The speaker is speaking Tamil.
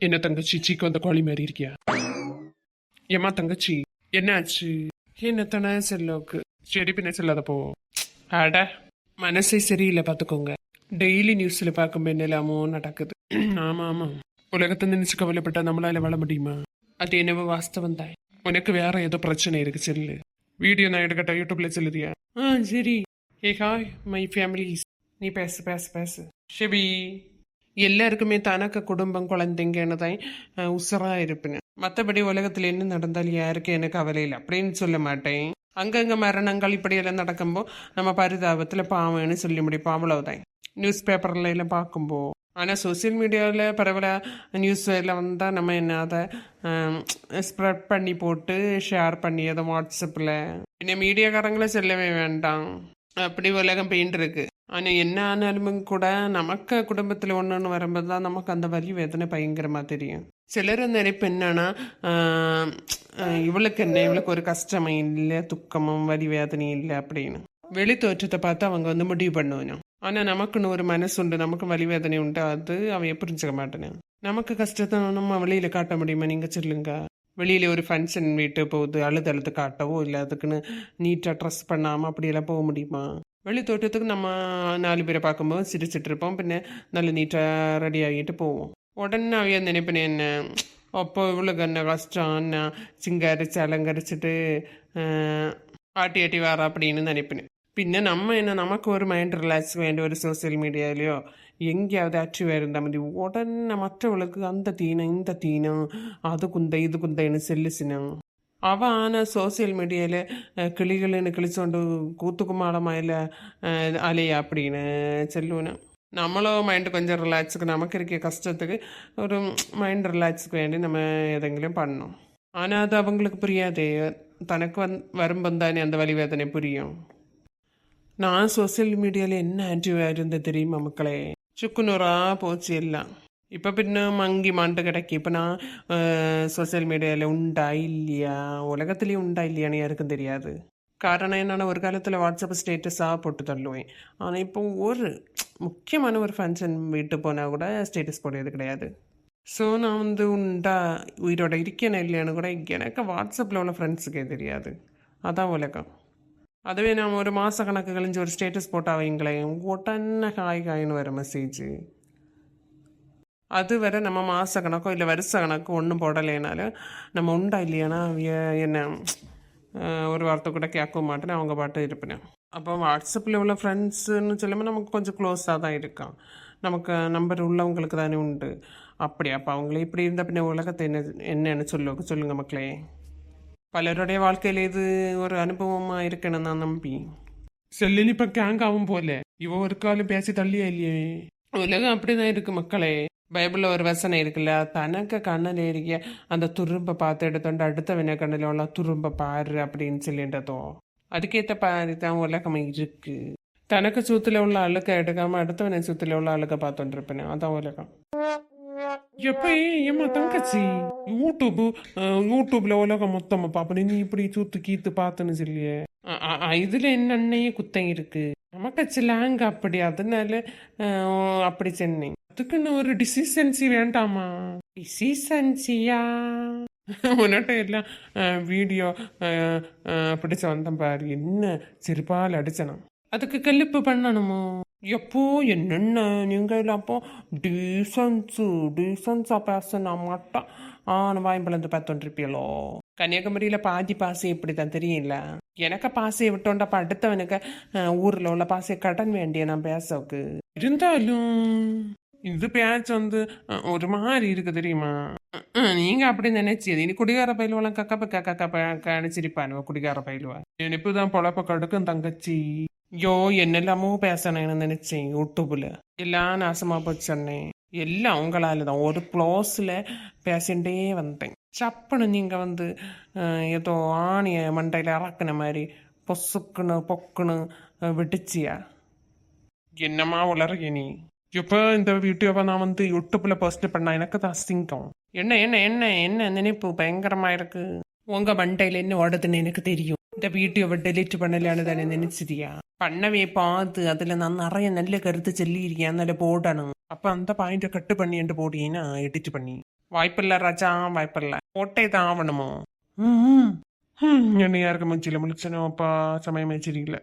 என்ன தங்கச்சி சீக்கு வந்த கோழி மாதிரி இருக்கியா? ஏம்மா தங்கச்சி என்னாச்சு என்ன தானே செல்லோக்கு சரி பின்ன செல்லாத போ. அட மனசே சரியில்லை பார்த்துக்கோங்க. டெய்லி நியூஸில் பார்க்கும்போது என்னெல்லாமோ நடக்குது. ஆமாம் ஆமாம் உலகத்தை நினச்சி கவலைப்பட்டா நம்மளால வாழ முடியுமா? அது என்னவோ வாஸ்தவம் தான். உனக்கு வேற ஏதோ பிரச்சனை இருக்கு செல்லு. வீடியோ நான் எடுக்கட்டா யூடியூப்ல செல்லுறியா? ஆ சரி. ஏ ஹாய் மை ஃபேமிலிஸ் நீ பேசு பேசு பேசு. ஷெபி. எல்லாருக்குமே தனக்கு குடும்பம் குழந்தைங்கன்னு தான் அஹ், உசுரா இருப்பினேன் மற்றபடி உலகத்தில் என்ன நடந்தாலும் யாருக்கும் எனக்கு கவலை இல்லை அப்படின்னு சொல்ல மாட்டேன் அங்கங்க மரணங்கள் இப்படியெல்லாம் நடக்கும்போது நம்ம பரிதாபத்தில் பாவம்னு சொல்லி முடிப்போம் அவ்வளவுதான் நியூஸ் பேப்பர்ல எல்லாம் பார்க்கும்போது ஆனால் சோசியல் மீடியாவில் பரவலாக நியூஸ் எல்லாம் வந்தால் நம்ம என்ன அதை ஸ்ப்ரெட் பண்ணி போட்டு ஷேர் பண்ணி அதை வாட்ஸ்அப்பில் പിന്നെ மீடியாக்காரங்களെ செல்லவே வேண்டாம் அப்படி உலகம் பெயிண்ட் இருக்கு ஆனால் என்ன ஆனாலும் கூட நமக்கு குடும்பத்தில் ஒன்றுன்னு வரும்போது தான் நமக்கு அந்த வலி வேதனை பயங்கரமாக தெரியும். சிலர் நினைப்பு என்னன்னா இவளுக்கு என்ன? இவளுக்கு ஒரு கஷ்டமும் இல்லை துக்கமும் வலி வேதனையும் இல்லை அப்படின்னு. வெளி தோற்றத்தை பார்த்து அவங்க வந்து முடிவு பண்ணுவனும் ஆனால் நமக்குன்னு ஒரு மனசு உண்டு நமக்கு வலி வேதனை உண்டு? அது அவன் புரிஞ்சுக்க மாட்டேனே? நமக்கு கஷ்டத்தை நம்ம வெளியில் காட்ட முடியுமா? நீங்கள் சொல்லுங்க. வெளியில் ஒரு ஃபங்க்ஷன் வீட்டு போகுது அழுது அழுது காட்டவோ இல்லை அதுக்குன்னு நீட்டாக ட்ரெஸ் பண்ணாமல் அப்படியெல்லாம் போக முடியுமா? വെള്ളിത്തോട്ടത്തുക്ക് നമ്മൾ നാലു പേരെ പാക്കുമ്പോൾ ചിരിച്ചിട്ടിരിപ്പം. പിന്നെ നല്ല നീറ്റായി റെഡി ആയിട്ട് പോവും. ഉടനെ അവിയ പിന്നെ എന്നെ ഒപ്പം ഇവൾക്ക് തന്നെ കഷ്ടം എന്നെ ചിങ്കരിച്ച് അലങ്കരിച്ചിട്ട് ആട്ടി ആട്ടി വേറെ അപ്പടിയാണ് നനപ്പിന്. പിന്നെ നമ്മ തന്നെ നമുക്ക് ഒരു മൈൻഡ് റിലാക്സ് വേണ്ട ഒരു സോഷ്യൽ മീഡിയയിലെയോ എങ്കിയാവത് ആക്റ്റീവ് ആയിരുന്നാൽ മതി. ഉടനെ മറ്റവൾക്ക് അന്ത തീന ഇന്ത തീന അത് കുന്ത ഇത് കുന്തയാണ് സെല്ലിസിന് അവൻ സോഷ്യൽ മീഡിയയിൽ കിളികളിന് കിളിച്ചുകൊണ്ട് കൂത്തുകുമാളമായില്ല അലയ അപ്പടീന് ചെല്ലൂന്. நம்மளோ மைண்டு கொஞ்சம் ரிலாக்ஸுக்கு நமக்கு இருக்க கஷ்டத்துக்கு ஒரு மைண்ட் ரிலாக்ஸுக்கு வேண்டி நம்ம எதெங்கிலும் பண்ணோம் ஆனால் அது அவங்களுக்கு புரியாதே தனக்கு வந் வரும்போது தானே அந்த வழி வேதனை புரியும் நான் சோசியல் மீடியாவில் என்ன ஆக்டிவாக இருந்தேன் தெரியுமா மக்களே சுக்குநூறாக போச்சு எல்லாம் இப்போ பின்ன மங்கி மாண்டு கிடைக்கி. இப்போ நான் சோசியல் மீடியாவில் உண்டா இல்லையா? உலகத்துலேயும் உண்டா இல்லையான்னு யாருக்கும் தெரியாது. காரணம் என்னென்னா ஒரு காலத்தில் வாட்ஸ்அப் ஸ்டேட்டஸாக போட்டு தள்ளுவேன். ஆனால் இப்போ ஒரு முக்கியமான ஒரு ஃபங்க்ஷன் வீட்டு போனால் கூட ஸ்டேட்டஸ் போடுறது கிடையாது. ஸோ நான் வந்து உண்டா உயிரோட இருக்கேனா இல்லையான்னு கூட எனக்கு வாட்ஸ்அப்பில் உள்ள ஃப்ரெண்ட்ஸுக்கே தெரியாது. அதான் உலகம். அதுவே நான் ஒரு மாத கணக்கு கழிஞ்சு ஒரு ஸ்டேட்டஸ் போட்டால் வைங்களேன் உடனே ஹாய் ஹாய்னு வர மெசேஜ் அதுவரை நம்ம மாத கணக்கோ இல்லை வருஷ கணக்கோ ஒன்றும் போடலைனாலும் நம்ம உண்டா இல்லையானா? என்ன? ஒரு வார்த்தை கூட கேட்க மாட்டேன்னு அவங்க பாட்டு இருப்பினேன் அப்போ வாட்ஸ்அப்பில் உள்ள ஃப்ரெண்ட்ஸுன்னு சொல்லும்போது நமக்கு கொஞ்சம் க்ளோஸாக தான் இருக்கான். நமக்கு நம்பர் உள்ளவங்களுக்கு தானே உண்டு. அப்படி அப்போ அவங்களே இப்படி இருந்தால் பின்ன உலகத்தை என்ன என்னன்னு சொல்லுங்க சொல்லுங்கள் மக்களே. பலருடைய வாழ்க்கையில் இது ஒரு அனுபவமாக இருக்கணும் நான் நம்பி. செல்லினி இப்போ கேங்காகவும் போல. இவ ஒரு காலம் பேசி தள்ளியா இல்லையே? உலகம் அப்படிதான் இருக்கு மக்களே. பைபிளில் ஒரு வசனம் இருக்குல்ல தனக்கு கண்ணில் ஏறிய அந்த துரும்பை பார்த்து எடுத்தோண்டு அடுத்தவன கண்ணில் உள்ள துரும்பை பாரு அப்படின்னு சொல்லிட்டதோ அதுக்கேற்ற பாரு தான் உலகம் இருக்கு. தனக்கு சூத்துல உள்ள அழுக்க எடுக்காம அடுத்தவனை சூத்துல உள்ள அழுக்க பார்த்துட்டு இருப்பேன் அதான் உலகம். எப்ப ஏமா தங்கச்சி? யூடியூப் யூடியூப்ல உலகம் மொத்தமா பாப்பனே நீ இப்படி சூத்து கீத்து பார்த்துன்னு சொல்லியே. இதுல என்னன்னையே குத்தம் இருக்கு. நமக்கு ஸ்லாங் அப்படி அதனால அப்படி சென்னை அதுக்குன்னு ஒரு டிசிசன்சி வேண்டாமா? டிசிசன்சியா உன்னிட்ட எல்லாம் வீடியோ பிடிச்ச வந்தேன் பாரு. என்ன செருப்பால் அடிச்சனும் அதுக்கு கல்லிப்பு பண்ணணுமோ? எப்போ என்னென்ன? நீங்கள் அப்போ டீசன்ஸு டீசன்ஸாக பேசினா மாட்டேன் ஆ நான் வாய்ப்பிழந்து பார்த்துருப்பீங்களோ கன்னியாகுமரியில் பாதி பாசி இப்படி தான் தெரியல எனக்கு பாசையை விட்டோண்டப்ப அடுத்தவனுக்கு ஊரில் உள்ள பாசையை கடன் வேண்டிய நான் பேசவுக்கு. இருந்தாலும் இது பேச்சு வந்து ஒரு மாதிரி இருக்கு தெரியுமா? நீங்க அப்படி நினைச்சது இனி குடிகார பயிலுவெல்லாம் கக்கப்ப கக்கப்ப கணிச்சிருப்பானுவ குடிகார பயிலுவ எனப்புதான் பொழப்ப கடுக்கும் தங்கச்சி. யோ என்னெல்லாமோ பேசணும்னு நினைச்சேன் யூடியூப்ல. எல்லாம் நாசமா போச்சு அண்ணே. எல்லாம் உங்களால தான் ஒரு க்ளோஸில் பேசிகிட்டே வந்தேன். சப்புன்னு நீங்கள் வந்து ஏதோ ஆணிய மண்டையில் இறக்குன மாதிரி பொசுக்குன்னு பொக்குன்னு அஹ், வெடிச்சியா என்னம்மா உளறிய நீ? இப்போ இந்த வீடியோவை நான் வந்து யூடியூப்ல போஸ்ட் பண்ணா எனக்கு தான் அசிங்கம் என்ன என்ன என்ன என்ன நினைப்பு பயங்கரமா இருக்கு உங்க மண்டையில என்ன ஓடுதுன்னு எனக்கு தெரியும் இந்த வீடியோவை டெலீட் பண்ணலான்னு தானே நினைச்சிட்டியா பண்ணவே பார்த்து அதுல நான் நிறைய நல்ல கருத்து சொல்லியிருக்கேன் நல்ல போடணும் அப்ப அந்த பாயிண்ட கட்டு பண்ணி என்கிட்ட போட்டீங்கன்னா எடிட் பண்ணி வாய்ப்பில்ல ராஜா வாய்ப்பில்ல போட்டே தான் ஆகணுமோ ம், ம். ம், என்ன யாருக்கு மச்சியில் முழிச்சனோ அப்பா சமயமே சரியில்லை